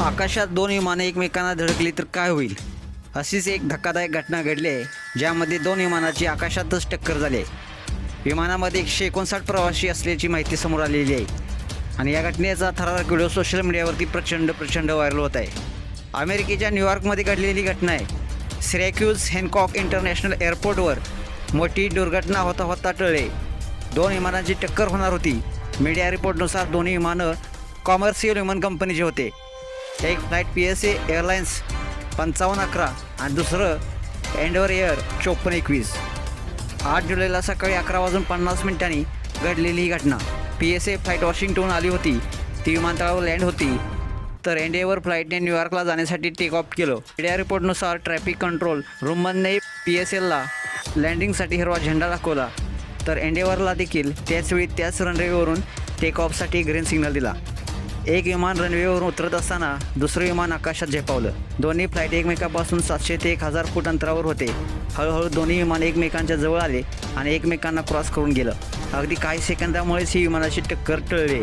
आकाशात दोन विमानं एकमेकांना धडकली तर काय होईल? अशीच एक धक्कादायक घटना घडली आहे ज्यामध्ये दोन विमानाची आकाशातच टक्कर झाली आहे. विमानामध्ये एकशे एकोणसाठ प्रवासी असल्याची माहिती समोर आलेली आहे. आणि या घटनेचा थरारक व्हिडिओ सोशल मीडियावरती प्रचंड प्रचंड व्हायरल होत आहे. अमेरिकेच्या न्यूयॉर्कमध्ये घडलेली घटना आहे. सिरॅक्यूज हॅनकॉक इंटरनॅशनल एअरपोर्टवर मोठी दुर्घटना होता होता टळले. दोन विमानांची टक्कर होणार होती. मीडिया रिपोर्टनुसार दोन्ही विमानं कॉमर्शियल विमान कंपनीचे होते. एक flight P S A airlines पंचावन्न अकरा आणि दुसरं एंडवर एअर चोपन्न एकवीस. आठ जुलैला सकाळी अकरा वाजून पन्नास मिनिटांनी घडलेली ही घटना. पी एस ए फ्लाईट वॉशिंग्टनहून आली होती. ती विमानतळावर लँड होती. तर एंडेवर फ्लाईटने न्यूयॉर्कला जाण्यासाठी टेक ऑफ केलं. मीडिया रिपोर्टनुसार ट्रॅफिक कंट्रोल रुमनने पी एस एलला लँडिंगसाठी हिरवा झेंडा दाखवला. तर एंडेवरला देखील त्याचवेळी त्याच रनवेवरून टेक ऑफसाठी ग्रीन सिग्नल दिला. एक विमान रनवेवरून उतरत असताना दुसरं विमान आकाशात झेपावलं. दोन्ही फ्लाईट एकमेकापासून सातशे ते एक हजार फूट अंतरावर होते. हळूहळू दोन्ही विमान एकमेकांच्या जवळ आले आणि एकमेकांना क्रॉस करून गेलं. अगदी काही सेकंदामुळेच ही विमानाची टक्कर टळली.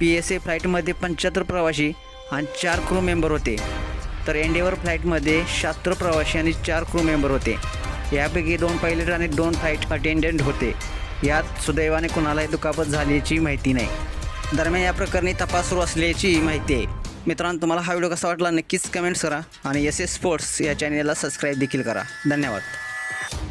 पी एस ए फ्लाईटमध्ये पंच्याहत्तर प्रवाशी आणि चार क्रू मेंबर होते. तर एंडेवर फ्लाईटमध्ये शास्त्र प्रवासी आणि चार क्रू मेंबर होते. यापैकी दोन पायलट आणि दोन फ्लाईट अटेंडंट होते. यात सुदैवाने कुणालाही दुखापत झाल्याची माहिती नाही. दरम्यान या प्रकरणी तपास सुरू असल्याची माहिती आहे. मित्रांनो तुम्हाला हा व्हिडिओ कसा वाटला नक्कीच कमेंट्स करा आणि एस एस स्पोर्ट्स या चॅनेलला सबस्क्राईब देखील करा. धन्यवाद.